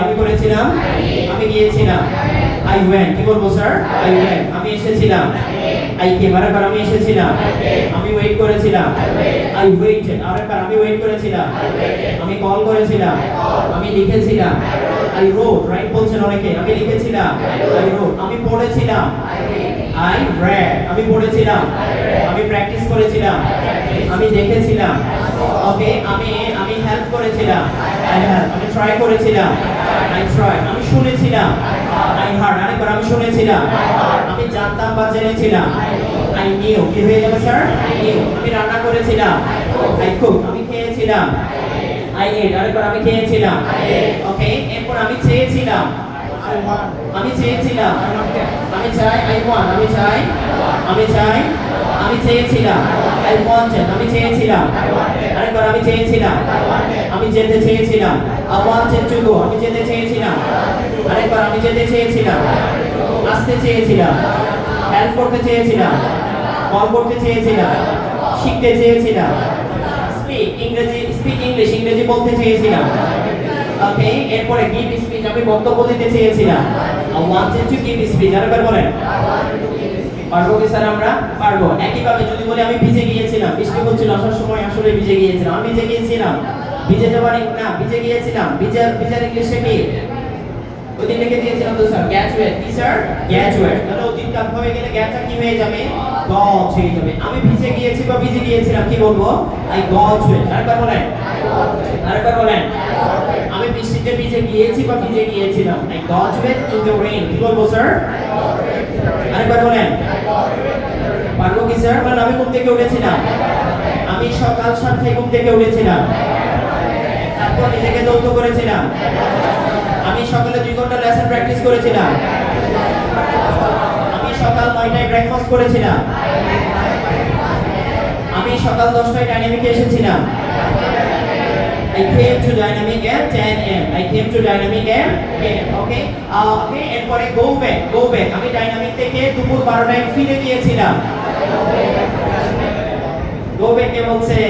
আমি করেছিলাম, আমি গিয়েছিলাম আই ওয়েন কি বলব স্যার আই ওয়েন আমি এসেছিলাম। আই কে বারে আমি এসেছিলাম। আমি ওয়েট করেছিলাম। আই ওয়েট আরেকবার আমি ওয়েট করেছিলাম। আমি কল করেছিলাম। আমি লিখেছিলাম। আই রোড রাইট বলছেন অনেকে, আমি লিখেছিলাম। আই রোড আমি পড়েছিলাম। I read. আমি পড়েছিলাম। আমি প্র্যাকটিস করেছিলাম। আমি দেখেছিলাম। ওকে আমি আমি হেল্প করেছিলাম। আই হেল্প আমি ট্রাই করেছিলাম। আই ট্রাই আমি শুনেছিলাম। আই হার্ড আরেকবার আমি শুনেছিলাম। আমি জানতাম বা জেনেছিলাম। আই নিউ কি হয়ে যাবে স্যার আই নিউ আমি রান্না করেছিলাম। আই কুক আমি খেয়েছিলাম। আই এট আরেকবার আমি খেয়েছিলাম। ওকে এরপর আমি চেয়েছিলাম। আমি চেয়েছিলাম। আমি চাই আই ওয়ান্ট আমি চাই আমি চাই, আমি চেয়েছিলাম আই ওয়ান্টেড আমি চেয়েছিলাম, আরেকবার আমি চেয়েছিলাম, আমি যেতে চেয়েছিলাম আই ওয়ান্টেড টু গো আমি যেতে চেয়েছিলাম, আরেকবার আমি যেতে চেয়েছিলাম, আসতে চেয়েছিলাম হেল্প করতে চেয়েছিলাম কল করতে চেয়েছিলাম, শিখতে চেয়েছিলাম স্পিক ইংরেজি স্পিক ইংলিশ ইংরেজি বলতে চেয়েছিলাম ওকে এরপরে গিভ স্পিচ আমি বক্তব্য দিতে চেয়েছিলাম I wanted to give speech আরেকবার বলেন। পারব কি স্যার আমরা? পারব। একইভাবে যদি বলি, আমি ভিজে গিয়েছিলাম। বৃষ্টি হচ্ছিল, আসার সময় আসলে ভিজে গিয়েছিলাম। আমি ভিজে গিয়েছিলাম। ভিজে যাওয়ার না, ভিজে গিয়েছিলাম। ভিজে ভিজার ইংলিশে কি? ওদিন লিখে দিয়েছিলাম তো স্যার গ্যাজুয়েট কি স্যার? গ্যাজুয়েট তাহলে অতীত কাল হয়ে গেলে গ্যাজটা কি হয়ে যাবে? গট হয়ে যাবে। আমি ভিজে গিয়েছি বা ভিজে গিয়েছিলাম, কি বলব? আই গট হয়ে আরেকবার বলেন। আরেকবার বলেন, আমি বৃষ্টিতে ভিজে গিয়েছি বা ভিজে গিয়েছিলাম? আই গট ওয়েট আরেকবার বলেন। পারব কি স্যার বলেন, আমি ঘুম থেকে উঠেছিলাম। আমি সকাল সাতটায় ঘুম থেকে উঠেছিলাম। তারপর নিজেকে দৌত করেছিলাম। আমি সকালে দুই ঘণ্টা লেসন প্র্যাকটিস করেছিলাম। আমি সকাল নয়টায় ব্রেকফাস্ট করেছিলাম। আমি সকাল দশটায় ডাইনামিকে এসেছিলাম। I came to dynamic at 10 a.m. I came to dynamic at 10 okay uh, okay এরপরে go back go back আমি ডাইনামিক থেকে দুপুর 12টায় ফিরে গিয়েছিলাম go back কে বলছে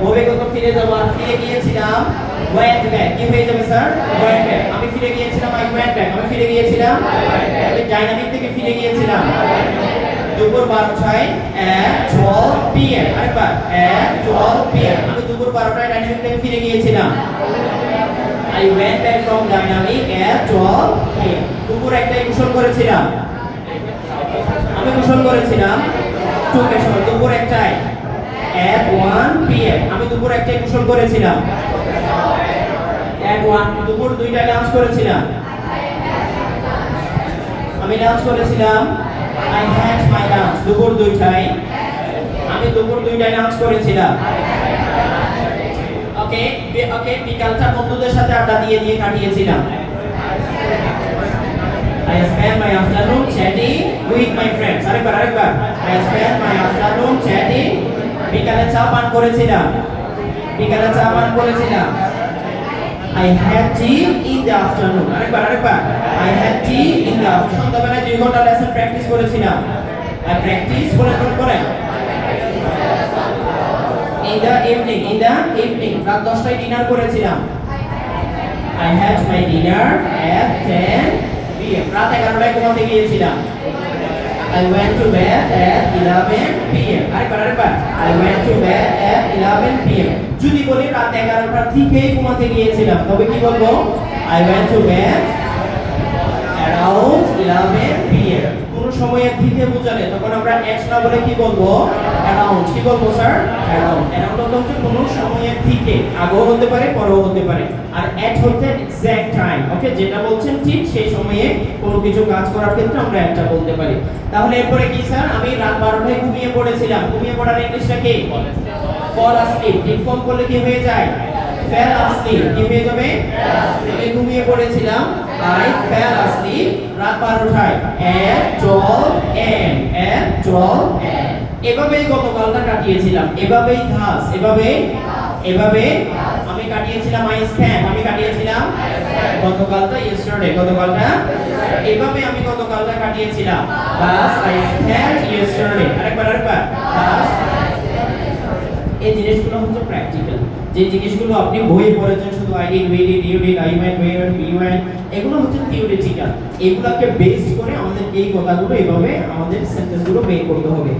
go back তো ফিরে যাব আর ফিরে গিয়েছিলাম went back কি হয়ে যাবে স্যার went back আমি ফিরে গিয়েছিলাম I went back আমি ফিরে গিয়েছিলাম আমি ডাইনামিক থেকে ফিরে গিয়েছিলাম দুপুর বারোটায় at 12 p.m. আরেকবার at 12 p.m. দুপুর বারোটায় ডাইনামিক থেকে ফিরে গিয়েছিলাম। Went back from dynamic at 12 দুপুর একটাই কুশল করেছিলাম। আমি কুশল করেছিলাম চোখের সময় দুপুর একটাই at 1 p.m. আমি দুপুর একটাই কুশল করেছিলাম। At 1 দুপুর দুইটায় লাঞ্চ করেছিলাম। আমি লাঞ্চ করেছিলাম। I had মাই lunch দুপুর দুইটায়। আমি দুপুর দুইটায় লাঞ্চ করেছিলাম। ওকে ওকে বিকালটা বন্ধুদের সাথে আড্ডা দিয়ে দিয়ে কাটিয়েছিলাম I spent my afternoon chatting with my friends. আরেকবার আরেকবার I spent my afternoon chatting বিকালে চা পান করেছিলাম বিকালে চা পান করেছিলাম I had tea in the afternoon. আরেকবার আরেকবার I had tea in the afternoon. সন্ধ্যাবেলায় দুই ঘণ্টা লেসন প্র্যাকটিস করেছিলাম practice বলে বলে করেন in যদি বলি রাত এগারোটা টার থেকে ঘুমাতে গিয়েছিলাম, তবে কি বলব? I went to bed around 11 সময়ের থেকে বোঝালে তখন আমরা এক্স না বলে কি বলব? অ্যারাউন্ড কি বলব স্যার অ্যারাউন্ড অ্যারাউন্ড হচ্ছে কোন সময়ের থেকে আগেও হতে পারে, পরেও হতে পারে। আর এট হচ্ছে এক্সাক্ট টাইম ওকে যেটা বলছেন ঠিক সেই সময়ে কোনো কিছু কাজ করার ক্ষেত্রে আমরা একটা বলতে পারি। তাহলে এরপরে কি স্যার আমি রাত বারোটায় ঘুমিয়ে পড়েছিলাম। ঘুমিয়ে পড়ার ইংলিশটা কি? ফল আসলিপ ইনফর্ম করলে কি হয়ে যায়? ফেল আসলিপ কি হয়ে যাবে? ঘুমিয়ে পড়েছিলাম আই ফেল আসলিপ রাত বারোটায়। At twelve AM at twelve AM এভাবেই গতকালটা কাটিয়েছিলাম। এভাবেই ধাস এভাবে এভাবে আমি কাটিয়েছিলাম আই স্প্যান আমি কাটিয়েছিলাম গতকালটা ইয়েস্টারডে গতকালটা এভাবে আমি গতকালটা কাটিয়েছিলাম। বাস আই স্প্যান ইয়েস্টারডে আরেকবার আরেকবার। বাস এই জিনিসগুলো হচ্ছে প্র্যাকটিক্যাল যে জিনিসগুলো আপনি বইয়ে পড়েছেন, শুধু I did we did you did I went we went you went এগুলো হচ্ছে থিওরিটিক্যাল এগুলোকে বেস করে আমাদের এই কথাগুলো এভাবে আমাদের সেন্টেন্সগুলো বের করতে হবে।